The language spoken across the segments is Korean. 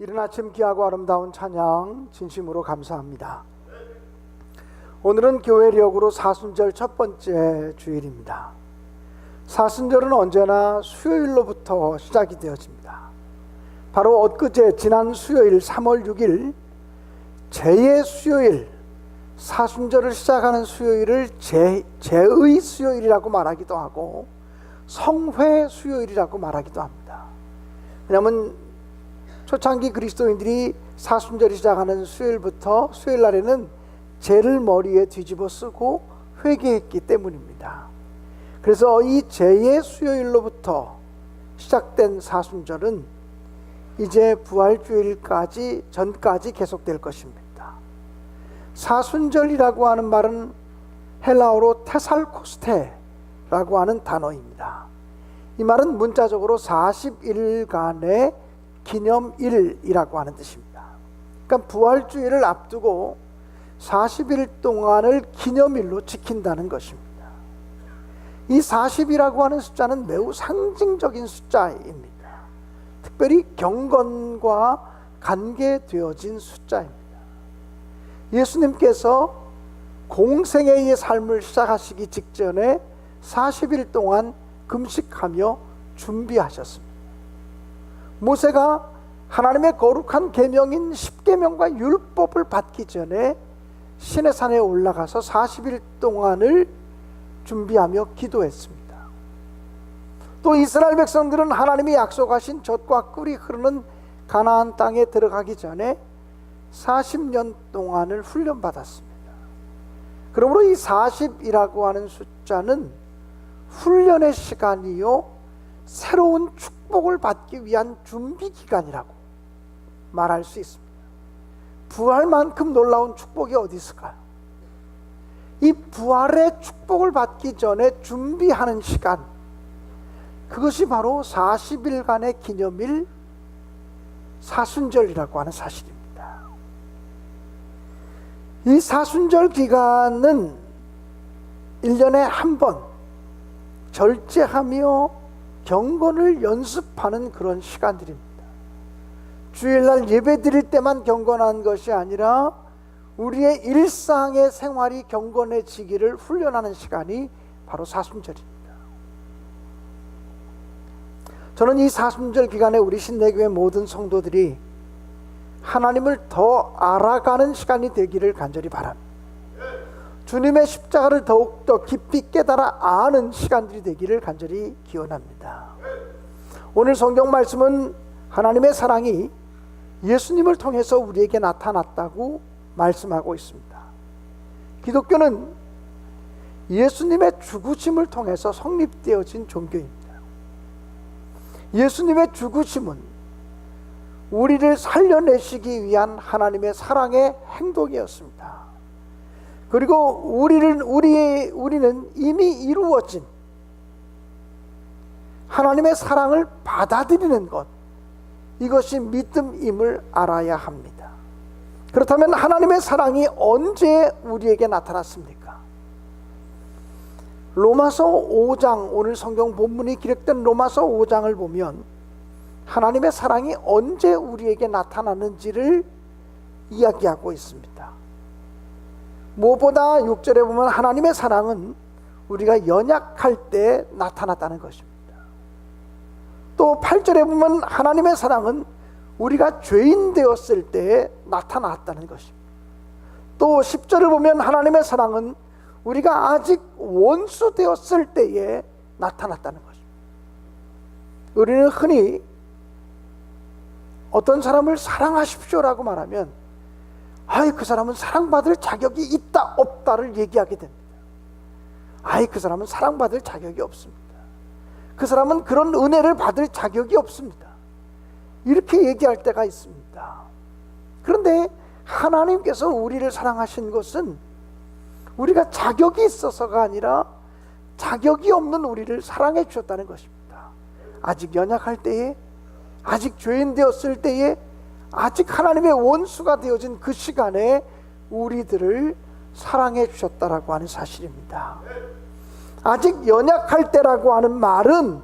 이른 아침 귀하고 아름다운 찬양 진심으로 감사합니다. 오늘은 교회력으로 사순절 첫 번째 주일입니다. 사순절은 언제나 수요일로부터 시작이 되어집니다. 바로 엊그제 지난 수요일 3월 6일 제의 수요일 사순절을 시작하는 수요일을 제, 제의 수요일이라고 말하기도 하고 성회 수요일이라고 말하기도 합니다. 왜냐하면 초창기 그리스도인들이 사순절이 시작하는 수요일부터 수요일 날에는 죄를 머리에 뒤집어 쓰고 회개했기 때문입니다. 그래서 이 죄의 수요일로부터 시작된 사순절은 이제 부활주일까지 전까지 계속될 것입니다. 사순절이라고 하는 말은 헬라어로 테살코스테라고 하는 단어입니다. 이 말은 문자적으로 40일간의 기념일이라고 하는 뜻입니다. 그러니까 부활주일을 앞두고 40일 동안을 기념일로 지킨다는 것입니다. 이 40이라고 하는 숫자는 매우 상징적인 숫자입니다. 특별히 경건과 관계되어진 숫자입니다. 예수님께서 공생애의 삶을 시작하시기 직전에 40일 동안 금식하며 준비하셨습니다. 모세가 하나님의 거룩한 계명인 십계명과 율법을 받기 전에 신의 산에 올라가서 40일 동안을 준비하며 기도했습니다. 또 이스라엘 백성들은 하나님이 약속하신 젖과 꿀이 흐르는 가나안 땅에 들어가기 전에 40년 동안을 훈련받았습니다. 그러므로 이 40이라고 하는 숫자는 훈련의 시간이요 새로운 축복을 받기 위한 준비 기간이라고 말할 수 있습니다. 부활 만큼 놀라운 축복이 어디 있을까요? 이 부활의 축복을 받기 전에 준비하는 시간 그것이 바로 40일간의 기념일 사순절이라고 하는 사실입니다. 이 사순절 기간은 1년에 한 번 절제하며 경건을 연습하는 그런 시간들입니다. 주일날 예배 드릴 때만 경건한 것이 아니라 우리의 일상의 생활이 경건해지기를 훈련하는 시간이 바로 사순절입니다. 저는 이 사순절 기간에 우리 신내교회 모든 성도들이 하나님을 더 알아가는 시간이 되기를 간절히 바랍니다. 주님의 십자가를 더욱더 깊이 깨달아 아는 시간들이 되기를 간절히 기원합니다. 오늘 성경 말씀은 하나님의 사랑이 예수님을 통해서 우리에게 나타났다고 말씀하고 있습니다. 기독교는 예수님의 죽으심을 통해서 성립되어진 종교입니다. 예수님의 죽으심은 우리를 살려내시기 위한 하나님의 사랑의 행동이었습니다. 그리고 우리를 우리 우리는 이미 이루어진 하나님의 사랑을 받아들이는 것 이것이 믿음임을 알아야 합니다. 그렇다면 하나님의 사랑이 언제 우리에게 나타났습니까? 로마서 5장 오늘 성경 본문이 기록된 로마서 5장을 보면 하나님의 사랑이 언제 우리에게 나타나는지를 이야기하고 있습니다. 무엇보다 6절에 보면 하나님의 사랑은 우리가 연약할 때 나타났다는 것입니다. 또 8절에 보면 하나님의 사랑은 우리가 죄인 되었을 때 나타났다는 것입니다. 또 10절을 보면 하나님의 사랑은 우리가 아직 원수 되었을 때에 나타났다는 것입니다. 우리는 흔히 어떤 사람을 사랑하십시오라고 말하면 아이 그 사람은 사랑받을 자격이 있다 없다를 얘기하게 됩니다. 아이 그 사람은 사랑받을 자격이 없습니다. 그 사람은 그런 은혜를 받을 자격이 없습니다. 이렇게 얘기할 때가 있습니다. 그런데 하나님께서 우리를 사랑하신 것은 우리가 자격이 있어서가 아니라 자격이 없는 우리를 사랑해 주셨다는 것입니다. 아직 연약할 때에 아직 죄인 되었을 때에 아직 하나님의 원수가 되어진 그 시간에 우리들을 사랑해 주셨다라고 하는 사실입니다. 아직 연약할 때라고 하는 말은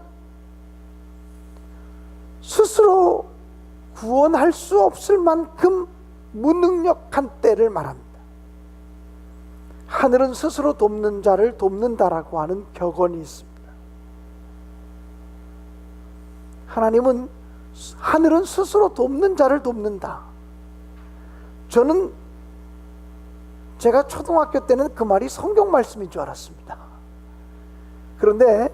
스스로 구원할 수 없을 만큼 무능력한 때를 말합니다. 하늘은 스스로 돕는 자를 돕는다라고 하는 격언이 있습니다. 하나님은 하늘은 스스로 돕는 자를 돕는다. 저는 제가 초등학교 때는 그 말이 성경 말씀인 줄 알았습니다. 그런데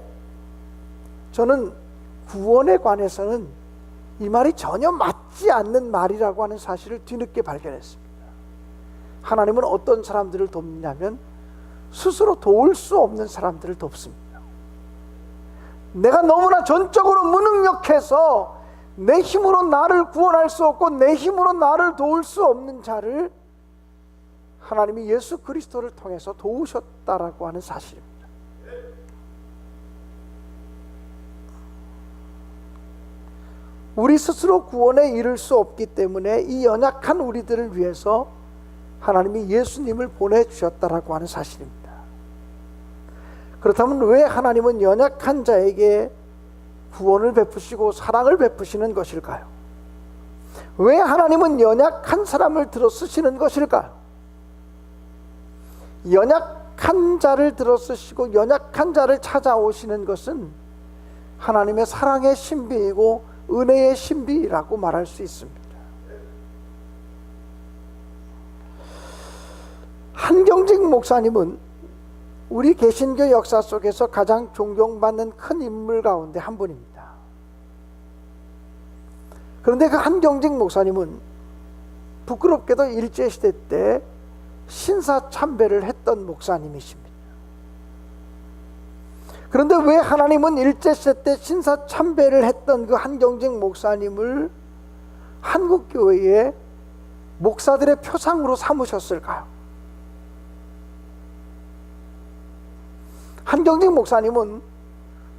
저는 구원에 관해서는 이 말이 전혀 맞지 않는 말이라고 하는 사실을 뒤늦게 발견했습니다. 하나님은 어떤 사람들을 돕냐면 스스로 도울 수 없는 사람들을 돕습니다. 내가 너무나 전적으로 무능력해서 내 힘으로 나를 구원할 수 없고 내 힘으로 나를 도울 수 없는 자를 하나님이 예수 그리스도를 통해서 도우셨다라고 하는 사실입니다. 우리 스스로 구원에 이를 수 없기 때문에 이 연약한 우리들을 위해서 하나님이 예수님을 보내주셨다라고 하는 사실입니다. 그렇다면 왜 하나님은 연약한 자에게 구원을 베푸시고 사랑을 베푸시는 것일까요? 왜 하나님은 연약한 사람을 들어 쓰시는 것일까요? 연약한 자를 들어 쓰시고 연약한 자를 찾아오시는 것은 하나님의 사랑의 신비이고 은혜의 신비라고 말할 수 있습니다. 한경직 목사님은 우리 개신교 역사 속에서 가장 존경받는 큰 인물 가운데 한 분입니다. 그런데 그 한경직 목사님은 부끄럽게도 일제시대 때 신사 참배를 했던 목사님이십니다. 그런데 왜 하나님은 일제시대 때 신사 참배를 했던 그 한경직 목사님을 한국교회의 목사들의 표상으로 삼으셨을까요? 한경직 목사님은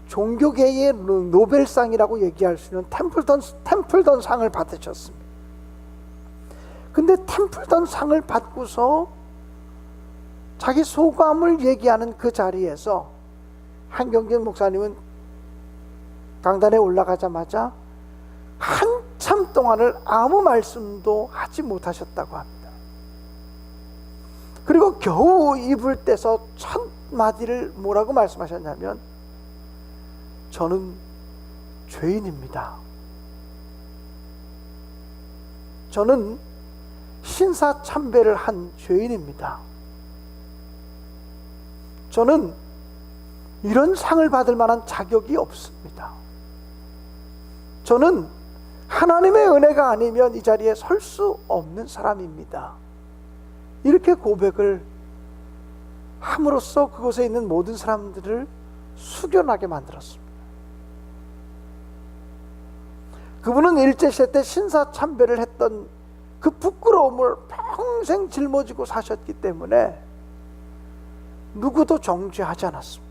종교계의 노벨상이라고 얘기할 수 있는 템플던 템플던 상을 받으셨습니다. 근데 템플던 상을 받고서 자기 소감을 얘기하는 그 자리에서 한경진 목사님은 강단에 올라가자마자 한참 동안을 아무 말씀도 하지 못하셨다고 합니다. 그리고 겨우 입을 떼서 첫 마디를 뭐라고 말씀하셨냐면 저는 죄인입니다. 저는 신사 참배를 한 죄인입니다. 저는 이런 상을 받을 만한 자격이 없습니다. 저는 하나님의 은혜가 아니면 이 자리에 설 수 없는 사람입니다. 이렇게 고백을 함으로써 그곳에 있는 모든 사람들을 숙연하게 만들었습니다. 그분은 일제시대 때 신사참배를 했던 그 부끄러움을 평생 짊어지고 사셨기 때문에 누구도 정죄하지 않았습니다.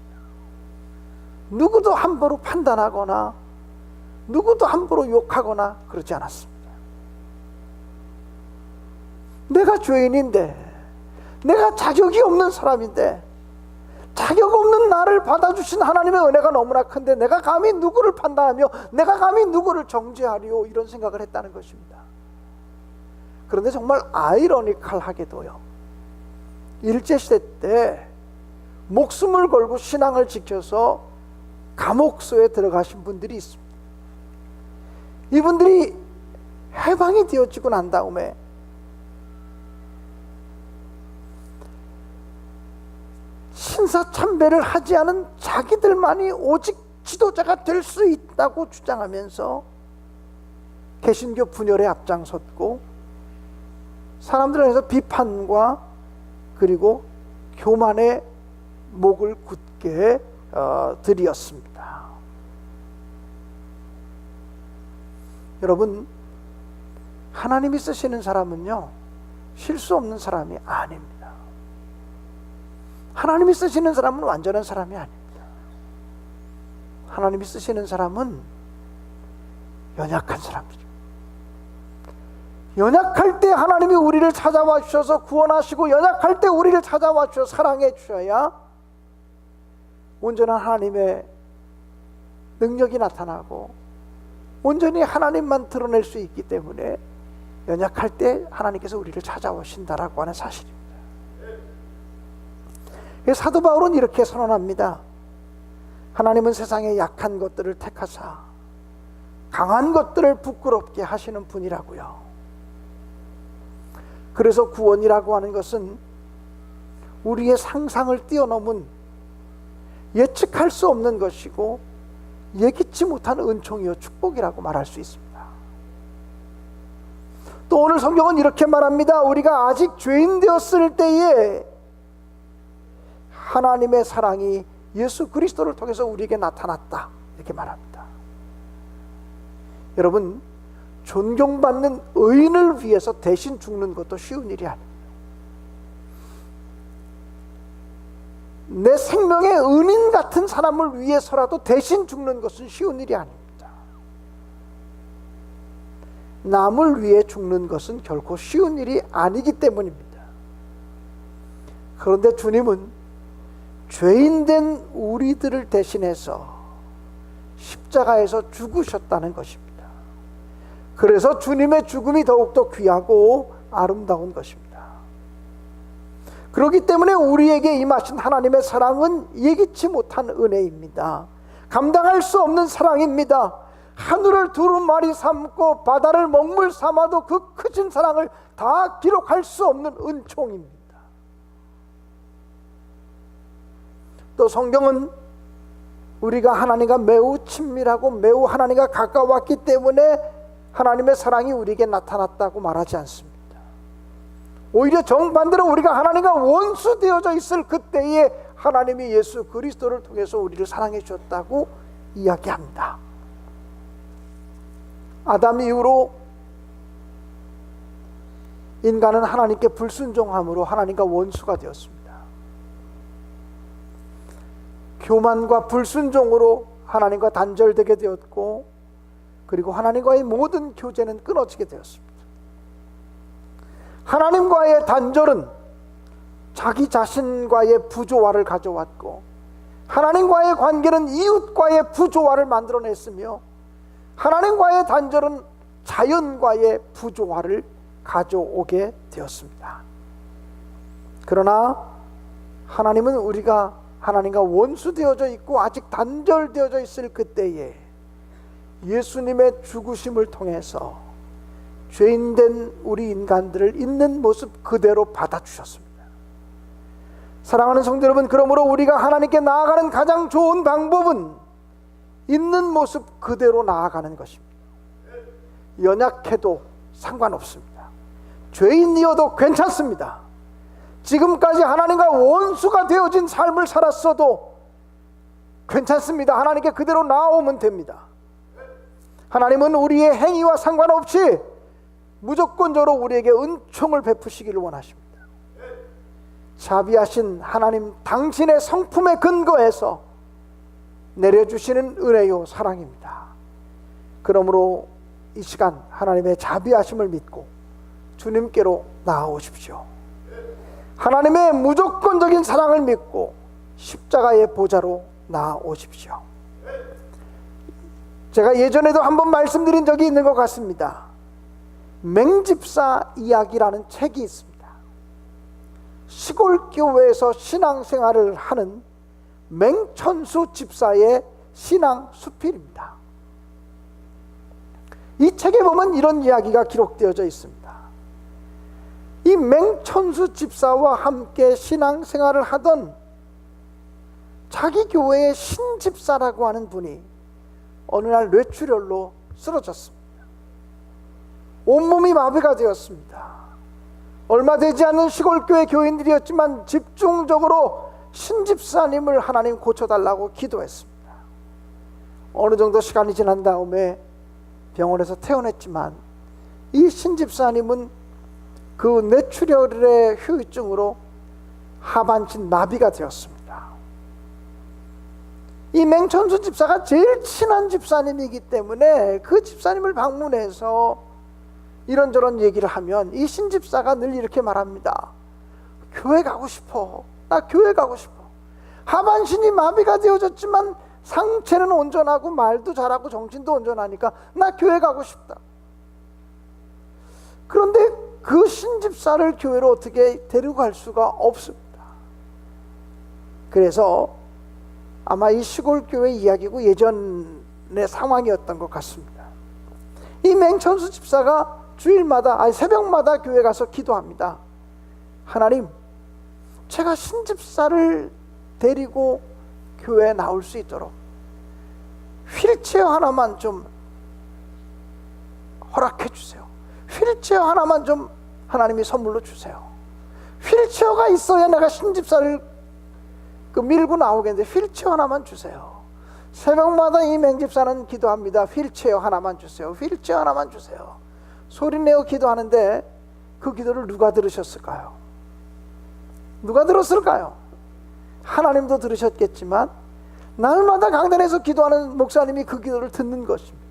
누구도 함부로 판단하거나 누구도 함부로 욕하거나 그러지 않았습니다. 내가 죄인인데 내가 자격이 없는 사람인데 자격 없는 나를 받아주신 하나님의 은혜가 너무나 큰데 내가 감히 누구를 판단하며 내가 감히 누구를 정죄하리오 이런 생각을 했다는 것입니다. 그런데 정말 아이러니컬하게도요. 일제시대 때 목숨을 걸고 신앙을 지켜서 감옥소에 들어가신 분들이 있습니다. 이분들이 해방이 되어지고 난 다음에 신사참배를 하지 않은 자기들만이 오직 지도자가 될 수 있다고 주장하면서 개신교 분열에 앞장섰고 사람들을 해서 비판과 그리고 교만의 목을 굳게 어, 들이었습니다. 여러분 하나님이 쓰시는 사람은요 실수 없는 사람이 아닙니다. 하나님이 쓰시는 사람은 완전한 사람이 아닙니다. 하나님이 쓰시는 사람은 연약한 사람이죠. 연약할 때 하나님이 우리를 찾아와 주셔서 구원하시고 연약할 때 우리를 찾아와 주셔 사랑해 주셔야 온전한 하나님의 능력이 나타나고 온전히 하나님만 드러낼 수 있기 때문에 연약할 때 하나님께서 우리를 찾아오신다라고 하는 사실입니다. 그래서 사도 바울은 이렇게 선언합니다. 하나님은 세상의 약한 것들을 택하사 강한 것들을 부끄럽게 하시는 분이라고요. 그래서 구원이라고 하는 것은 우리의 상상을 뛰어넘은 예측할 수 없는 것이고 예기치 못한 은총이요 축복이라고 말할 수 있습니다. 또 오늘 성경은 이렇게 말합니다. 우리가 아직 죄인 되었을 때에 하나님의 사랑이 예수 그리스도를 통해서 우리에게 나타났다. 이렇게 말합니다. 여러분, 존경받는 의인을 위해서 대신 죽는 것도 쉬운 일이 아닙니다. 내 생명의 은인 같은 사람을 위해서라도 대신 죽는 것은 쉬운 일이 아닙니다. 남을 위해 죽는 것은 결코 쉬운 일이 아니기 때문입니다. 그런데 주님은 죄인된 우리들을 대신해서 십자가에서 죽으셨다는 것입니다. 그래서 주님의 죽음이 더욱더 귀하고 아름다운 것입니다. 그렇기 때문에 우리에게 임하신 하나님의 사랑은 예기치 못한 은혜입니다. 감당할 수 없는 사랑입니다. 하늘을 두루마리 삼고 바다를 먹물 삼아도 그 크신 사랑을 다 기록할 수 없는 은총입니다. 또 성경은 우리가 하나님과 매우 친밀하고 매우 하나님과 가까웠기 때문에 하나님의 사랑이 우리에게 나타났다고 말하지 않습니다. 오히려 정반대로 우리가 하나님과 원수 되어져 있을 그때에 하나님이 예수 그리스도를 통해서 우리를 사랑해 주셨다고 이야기합니다. 아담 이후로 인간은 하나님께 불순종함으로 하나님과 원수가 되었습니다. 교만과 불순종으로 하나님과 단절되게 되었고 그리고 하나님과의 모든 교제는 끊어지게 되었습니다. 하나님과의 단절은 자기 자신과의 부조화를 가져왔고 하나님과의 관계는 이웃과의 부조화를 만들어냈으며 하나님과의 단절은 자연과의 부조화를 가져오게 되었습니다. 그러나 하나님은 우리가 하나님과 원수되어져 있고 아직 단절되어져 있을 그때에 예수님의 죽으심을 통해서 죄인된 우리 인간들을 있는 모습 그대로 받아주셨습니다. 사랑하는 성도 여러분, 그러므로 우리가 하나님께 나아가는 가장 좋은 방법은 있는 모습 그대로 나아가는 것입니다. 연약해도 상관없습니다. 죄인이어도 괜찮습니다. 지금까지 하나님과 원수가 되어진 삶을 살았어도 괜찮습니다. 하나님께 그대로 나오면 됩니다. 하나님은 우리의 행위와 상관없이 무조건적으로 우리에게 은총을 베푸시기를 원하십니다. 자비하신 하나님 당신의 성품에 근거해서 내려주시는 은혜요 사랑입니다. 그러므로 이 시간 하나님의 자비하심을 믿고 주님께로 나아오십시오. 하나님의 무조건적인 사랑을 믿고 십자가의 보좌로 나아오십시오. 제가 예전에도 한번 말씀드린 적이 있는 것 같습니다. 맹집사 이야기라는 책이 있습니다. 시골 교회에서 신앙생활을 하는 맹천수 집사의 신앙 수필입니다. 이 책에 보면 이런 이야기가 기록되어져 있습니다. 이 맹천수 집사와 함께 신앙생활을 하던 자기 교회의 신집사라고 하는 분이 어느 날 뇌출혈로 쓰러졌습니다. 온몸이 마비가 되었습니다. 얼마 되지 않은 시골교회 교인들이었지만 집중적으로 신집사님을 하나님 고쳐달라고 기도했습니다. 어느 정도 시간이 지난 다음에 병원에서 퇴원했지만 이 신집사님은 그 뇌출혈의 후유증으로 하반신 마비가 되었습니다. 이 맹천수 집사가 제일 친한 집사님이기 때문에 그 집사님을 방문해서 이런저런 얘기를 하면 이 신집사가 늘 이렇게 말합니다. 교회 가고 싶어. 나 교회 가고 싶어. 하반신이 마비가 되어졌지만 상체는 온전하고 말도 잘하고 정신도 온전하니까 나 교회 가고 싶다. 그런데 그 신집사를 교회로 어떻게 데리고 갈 수가 없습니다. 그래서 아마 이 시골 교회 이야기고 예전의 상황이었던 것 같습니다. 이 맹천수 집사가 주일마다 아니 새벽마다 교회 가서 기도합니다. 하나님, 제가 신집사를 데리고 교회에 나올 수 있도록 휠체어 하나만 좀 허락해 주세요. 휠체어 하나만 좀 하나님이 선물로 주세요. 휠체어가 있어야 내가 신집사를 그 밀고 나오겠는데 휠체어 하나만 주세요. 새벽마다 이 맹집사는 기도합니다. 휠체어 하나만 주세요. 휠체어 하나만 주세요. 소리 내어 기도하는데 그 기도를 누가 들으셨을까요? 누가 들었을까요? 하나님도 들으셨겠지만 날마다 강단에서 기도하는 목사님이 그 기도를 듣는 것입니다.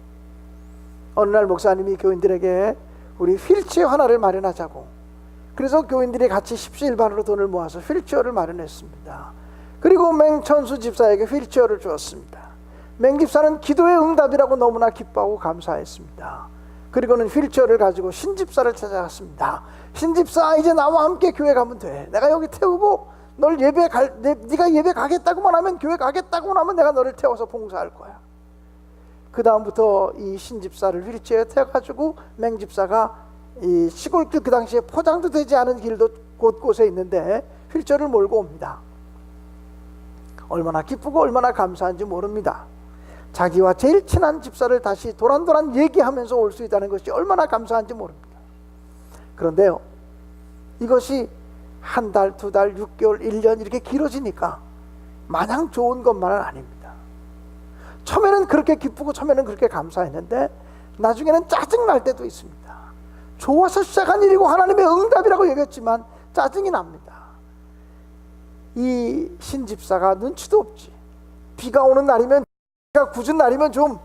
어느 날 목사님이 교인들에게 우리 휠체어 하나를 마련하자고 그래서 교인들이 같이 십시일반으로 돈을 모아서 휠체어를 마련했습니다. 그리고 맹천수 집사에게 휠체어를 주었습니다. 맹 집사는 기도의 응답이라고 너무나 기뻐하고 감사했습니다. 그리고는 휠체어를 가지고 신집사를 찾아갔습니다. 신집사 이제 나와 함께 교회 가면 돼. 내가 여기 태우고 널 예배 갈 내, 네가 예배 가겠다고만 하면 교회 가겠다고만 하면 내가 너를 태워서 봉사할 거야. 그 다음부터 이 신집사를 휠체어에 태워가지고 맹집사가 이 시골길 그 당시에 포장도 되지 않은 길도 곳곳에 있는데 휠체어를 몰고 옵니다. 얼마나 기쁘고 얼마나 감사한지 모릅니다. 자기와 제일 친한 집사를 다시 도란도란 얘기하면서 올 수 있다는 것이 얼마나 감사한지 모릅니다. 그런데요, 이것이 한 달, 두 달, 6개월, 1년 이렇게 길어지니까 마냥 좋은 것만은 아닙니다. 처음에는 그렇게 기쁘고 처음에는 그렇게 감사했는데 나중에는 짜증 날 때도 있습니다. 좋아서 시작한 일이고 하나님의 응답이라고 얘기했지만 짜증이 납니다. 이 신집사가 눈치도 없지. 비가 오는 날이면 비가 굳은 날이면 좀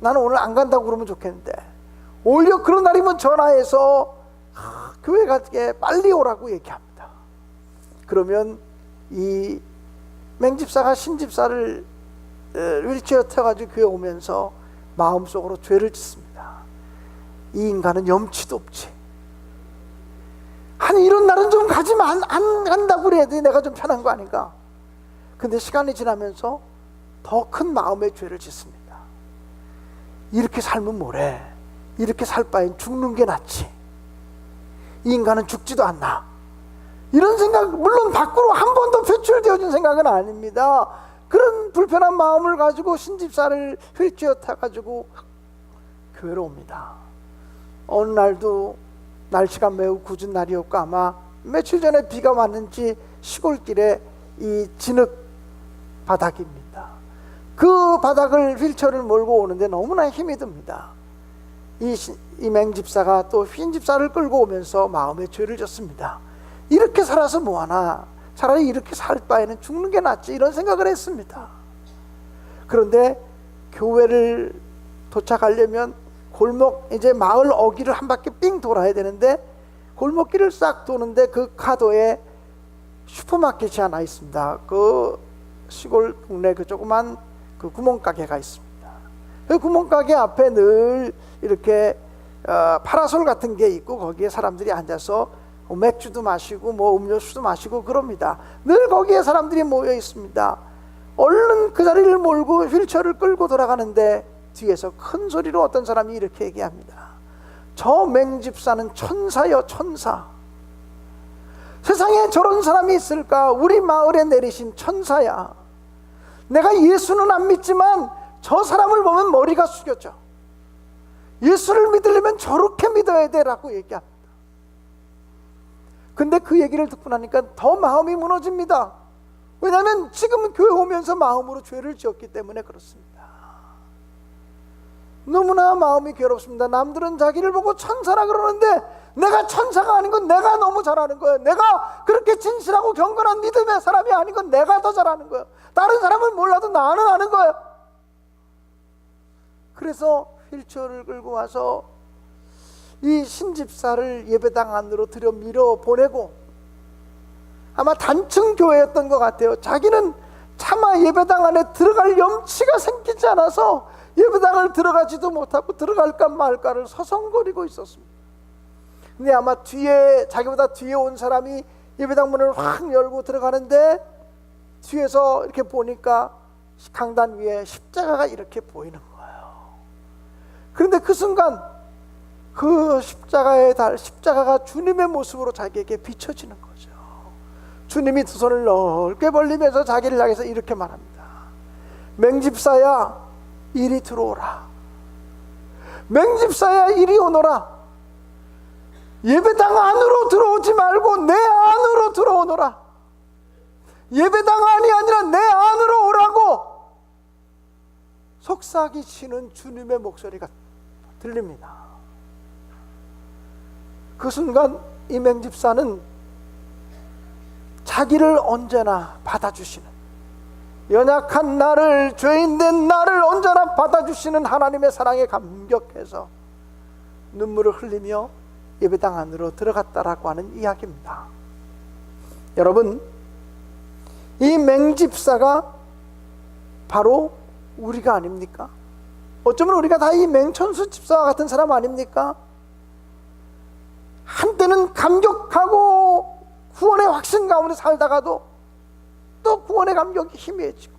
나는 오늘 안 간다고 그러면 좋겠는데 오히려 그런 날이면 전화해서 하, 교회 가게 빨리 오라고 얘기합니다. 그러면 이 맹집사가 신집사를 휠체어 태워가지고 교회 오면서 마음속으로 죄를 짓습니다. 이 인간은 염치도 없지. 아니 이런 날은 좀 가지만 안, 안 간다고 그래야 돼. 내가 좀 편한 거 아닌가? 근데 시간이 지나면서 더 큰 마음의 죄를 짓습니다. 이렇게 살면 뭐래? 이렇게 살 바엔 죽는 게 낫지. 이 인간은 죽지도 않나. 이런 생각, 물론 밖으로 한 번도 표출되어진 생각은 아닙니다. 그런 불편한 마음을 가지고 신집사를 휠체어 타가지고 교회로 옵니다. 어느 날도 날씨가 매우 굳은 날이었고 아마 며칠 전에 비가 왔는지 시골길에 이 진흙 바닥입니다. 그 바닥을 휠체어를 몰고 오는데 너무나 힘이 듭니다. 이, 시- 이 맹 집사가 또 휜집사를 끌고 오면서 마음에 죄를 졌습니다. 이렇게 살아서 뭐하나 차라리 이렇게 살 바에는 죽는 게 낫지 이런 생각을 했습니다. 그런데 교회를 도착하려면 골목 이제 마을 어귀를 한 바퀴 삥 돌아야 되는데 골목길을 싹 도는데 그 카도에 슈퍼마켓이 하나 있습니다. 그 시골 동네 그 조그만 그 구멍가게가 있습니다. 그 구멍가게 앞에 늘 이렇게 어, 파라솔 같은 게 있고 거기에 사람들이 앉아서 뭐 맥주도 마시고 뭐 음료수도 마시고 그럽니다. 늘 거기에 사람들이 모여 있습니다. 얼른 그 자리를 몰고 휠체어를 끌고 돌아가는데 뒤에서 큰 소리로 어떤 사람이 이렇게 얘기합니다. 저 맹집사는 천사여 천사. 세상에 저런 사람이 있을까? 우리 마을에 내리신 천사야. 내가 예수는 안 믿지만 저 사람을 보면 머리가 숙여져. 예수를 믿으려면 저렇게 믿어야 돼라고 얘기합니다. 근데 그 얘기를 듣고 나니까 더 마음이 무너집니다. 왜냐하면 지금 교회 오면서 마음으로 죄를 지었기 때문에 그렇습니다. 너무나 마음이 괴롭습니다. 남들은 자기를 보고 천사라 그러는데 내가 천사가 아닌 건 내가 너무 잘하는 거예요. 내가 그렇게 진실하고 경건한 믿음의 사람이 아닌 건 내가 더 잘하는 거예요. 다른 사람은 몰라도 나는 아는 거예요. 그래서 휠체어를 끌고 와서 이 신집사를 예배당 안으로 들여 밀어 보내고 아마 단층 교회였던 것 같아요. 자기는 차마 예배당 안에 들어갈 염치가 생기지 않아서 예배당을 들어가지도 못하고 들어갈까 말까를 서성거리고 있었습니다. 근데 아마 뒤에 자기보다 뒤에 온 사람이 예배당 문을 확 열고 들어가는데 뒤에서 이렇게 보니까 강단 위에 십자가가 이렇게 보이는 거예요. 그런데 그 순간 그 십자가의 달 십자가가 주님의 모습으로 자기에게 비춰지는 거죠. 주님이 두 손을 넓게 벌리면서 자기를 향해서 이렇게 말합니다. 맹집사야 이리 들어오라. 맹집사야 이리 오너라. 예배당 안으로 들어오지 말고 내 안으로 들어오너라. 예배당 안이 아니라 내 안으로 오라고 속삭이시는 주님의 목소리가 들립니다. 그 순간 이 맹 집사는 자기를 언제나 받아주시는 연약한 나를 죄인된 나를 언제나 받아주시는 하나님의 사랑에 감격해서 눈물을 흘리며 예배당 안으로 들어갔다라고 하는 이야기입니다. 여러분, 이 맹집사가 바로 우리가 아닙니까? 어쩌면 우리가 다 이 맹천수 집사와 같은 사람 아닙니까? 한때는 감격하고 구원의 확신 가운데 살다가도 또 구원의 감격이 희미해지고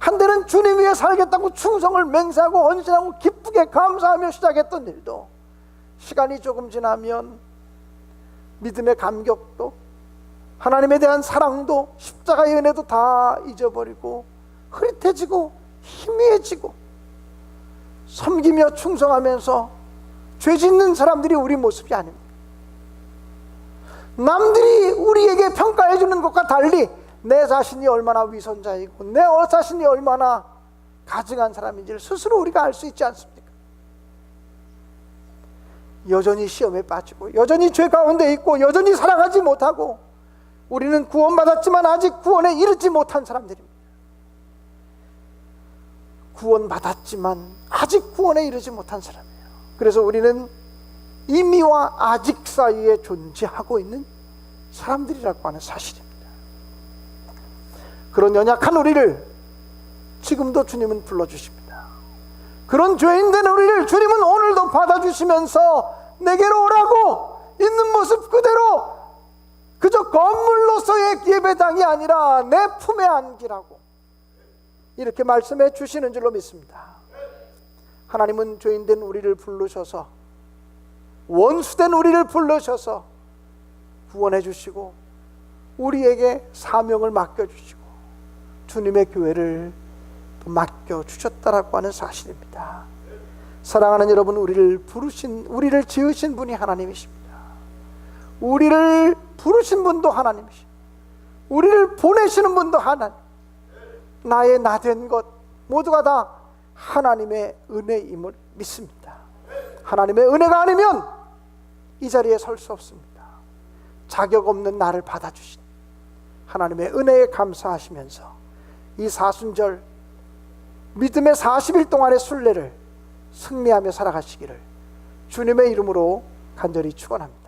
한때는 주님 위해 살겠다고 충성을 맹세하고 헌신하고 기쁘게 감사하며 시작했던 일도 시간이 조금 지나면 믿음의 감격도 하나님에 대한 사랑도 십자가의 은혜도 다 잊어버리고 흐릿해지고 희미해지고 섬기며 충성하면서 죄 짓는 사람들이 우리 모습이 아닙니다. 남들이 우리에게 평가해 주는 것과 달리 내 자신이 얼마나 위선자이고 내 자신이 얼마나 가증한 사람인지를 스스로 우리가 알 수 있지 않습니까? 여전히 시험에 빠지고 여전히 죄 가운데 있고 여전히 사랑하지 못하고 우리는 구원받았지만 아직 구원에 이르지 못한 사람들입니다. 구원받았지만 아직 구원에 이르지 못한 사람이에요. 그래서 우리는 이미와 아직 사이에 존재하고 있는 사람들이라고 하는 사실입니다. 그런 연약한 우리를 지금도 주님은 불러주십니다. 그런 죄인된 우리를 주님은 오늘도 받아주시면서 내게로 오라고 있는 모습 그대로 그저 건물로서의 예배당이 아니라 내 품에 안기라고 이렇게 말씀해 주시는 줄로 믿습니다. 하나님은 죄인된 우리를 부르셔서 원수된 우리를 불러셔서 구원해 주시고 우리에게 사명을 맡겨 주시고 주님의 교회를 또 맡겨 주셨다라고 하는 사실입니다. 사랑하는 여러분, 우리를 부르신 우리를 지으신 분이 하나님이십니다. 우리를 부르신 분도 하나님이시. 우리를 보내시는 분도 하나님. 나의 나 된 것 모두가 다 하나님의 은혜임을 믿습니다. 하나님의 은혜가 아니면 이 자리에 설 수 없습니다. 자격 없는 나를 받아주신 하나님의 은혜에 감사하시면서 이 사순절 믿음의 40일 동안의 순례를 승리하며 살아가시기를 주님의 이름으로 간절히 축원합니다.